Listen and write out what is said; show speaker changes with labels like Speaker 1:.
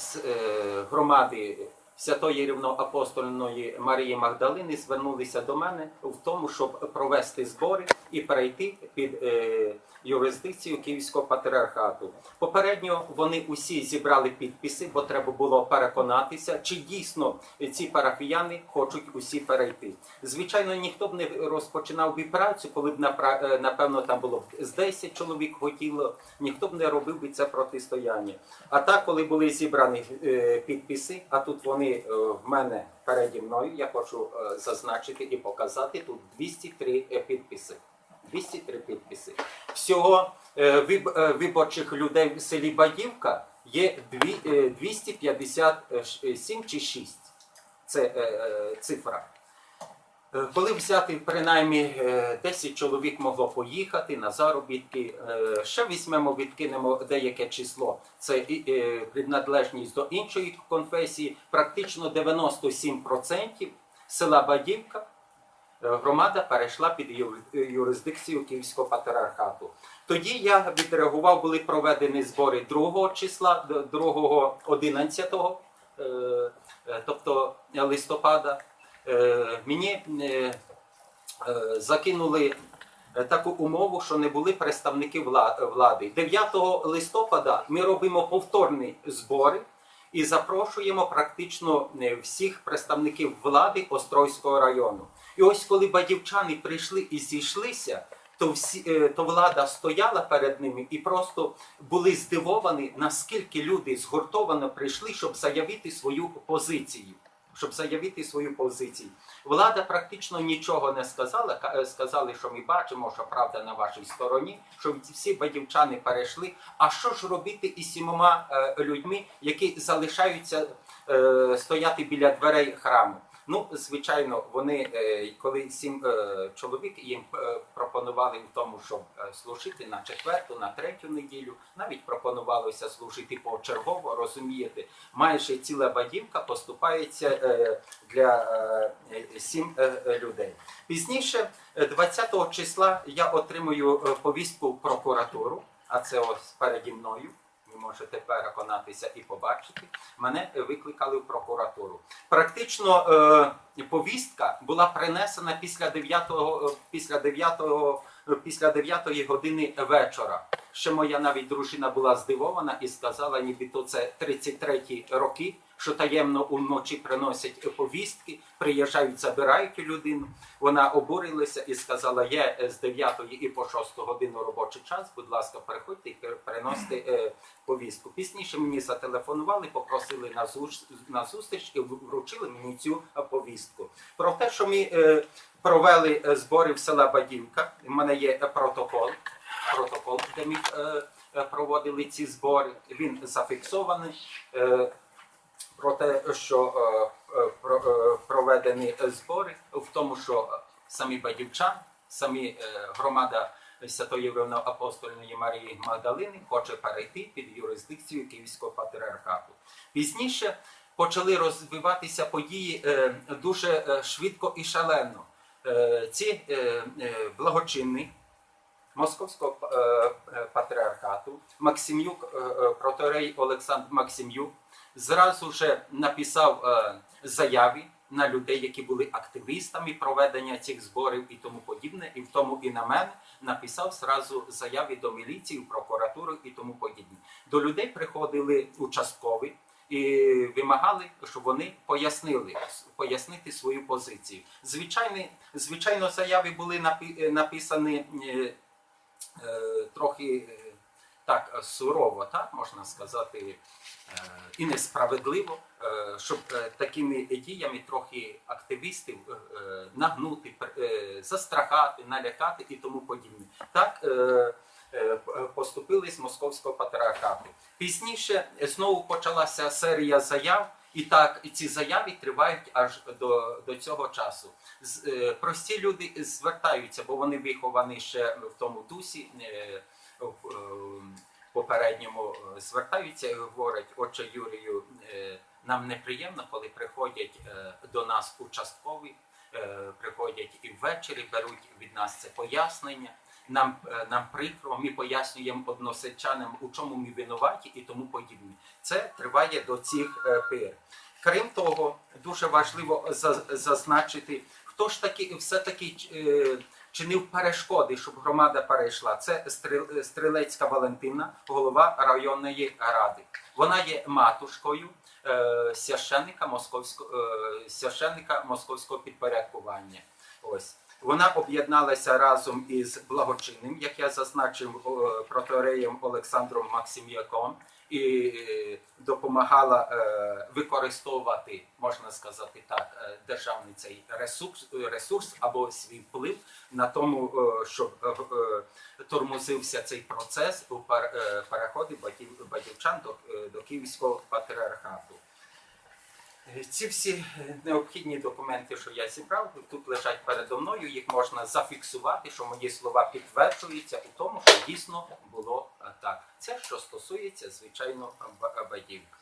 Speaker 1: з е, громади Святої Рівноапостольної Марії Магдалини звернулися до мене в тому, щоб провести збори і перейти під е, юрисдикцію Київського патріархату. Попередньо вони усі зібрали підписи, бо треба було переконатися, чи дійсно ці парафіяни хочуть усі перейти. Звичайно, ніхто б не розпочинав би працю, коли б е, напевно там було з 10 чоловік хотіло, ніхто б не робив би це протистояння. А так, коли були зібрані е, підписи, а тут вони е, в мене переді мною, я хочу е, зазначити і показати тут 203 е, підписи. 203 підписи. Всього виб- виборчих людей в селі Бадівка є е, 257 чи 6. Це цифра. Е, Коли взяти принаймні е, 10 чоловік могло поїхати на заробітки, е, ще візьмемо, відкинемо деяке число. Це і, е, приналежність до іншої конфесії. Практично 97% села Бадівка е, громада перейшла під юрисдикцію Київського патріархату. Тоді я відреагував, були проведені збори 2 числа, 2 11, е, е, тобто листопада. Е, Мені е, е, закинули таку умову, що не були представники влади. 9 листопада ми робимо повторні збори і запрошуємо практично всіх представників влади Острозького району. І ось коли бадівчани прийшли і зійшлися, то всі то влада стояла перед ними і просто були здивовані, наскільки люди згуртовано прийшли, щоб заявити свою позицію. Щоб заявити свою позицію. Влада практично нічого не сказала. ка- е, Сказали, що ми бачимо, що правда на вашій стороні, що всі бадівчани перейшли. А що ж робити із сімома е, людьми, які залишаються е, стояти біля дверей храму? Ну, звичайно, вони, е, коли сім е, чоловік їм е, пропонували в тому, щоб служити на четверту, на третю неділю, навіть пропонувалося служити почергово, розумієте, майже ціла бадівка поступається для сім людей. Пізніше, е, 20 числа, я отримую повістку прокуратуру, а це ось переді мною. Можете переконатися і побачити. Мене викликали в прокуратуру. Практично е, повістка була принесена після 9, е, після 9, е, після 9 години вечора. Ще моя навіть дружина була здивована і сказала, нібито це 33 роки, що таємно уночі приносять повістки, приїжджають, забирають людину. Вона обурилася і сказала: є е, з 9 і по 6 годину робочий час. Будь ласка, переходьте і пер- переносьте е, повістку. Пізніше мені зателефонували, попросили на зустріч і вручили мені цю повістку. Про те, що ми е, провели збори в села Бадівка, у мене є протокол. Протокол, де ми е, е, проводили ці збори. Він зафіксований. Е, про те, що про- проведені збори, в тому, що самі бадівчан, самі громада Святої Рівноапостольної Марії Магдалини хоче перейти під юрисдикцію Київського патріархату. Пізніше почали розвиватися події дуже швидко і шалено. Ці благочинні Московського е, е, патріархату Максимюк, е, е, Олександр Максимюк, зразу же написав заяві на людей, які були активістами проведення цих зборів і тому подібне, і в тому і на мене написав зразу заяві до міліції, в прокуратуру і тому подібне. До людей приходили участкові. І вимагали, щоб вони пояснили пояснити свою позицію. Звичайно, звичайно, заяви були напи- написані трохи е, так е, сурово, так можна сказати, е, і несправедливо, е, щоб е, такими діями трохи активістів е, е, нагнути, е, застрахати, налякати і тому подібне. Так е, е, поступили з московського патріархату. Пізніше знову почалася серія заяв. І так, ці заяви тривають аж до, до цього часу. З- е, прості люди звертаються, бо вони виховані ще в тому дусі е, е, попередньому, е, звертаються і говорять, отче Юрію, е, нам неприємно, коли приходять е, до нас участкові, е, приходять і ввечері, беруть від нас це пояснення. Нам, е, нам прикро, ми пояснюємо односельчанам, у чому ми винуваті і тому подібне. Це триває до цих е, пір. Крім того, дуже важливо зазначити, хто ж таки все-таки е, чинив перешкоди, щоб громада перейшла. Це Стрілецька Валентина, голова районної ради. Вона є матушкою священника московського священника московського підпорядкування. Ось вона об'єдналася разом із благочинним, як я зазначив, о, протеореєм Олександром Максим'яком, і е, допомагала е, використовувати, можна сказати так, е, державний цей ресурс, ресурс або свій вплив на тому, щоб тормозився цей процес у пер- переході батьків- батьківчан до, до Київського патріархату. Е, Ці всі е, необхідні документи, що я зібрав, тут лежать передо мною. Їх можна зафіксувати, що мої слова підтверджуються у тому, що дійсно було так. Це що стосується, звичайно, Ба- Бадів.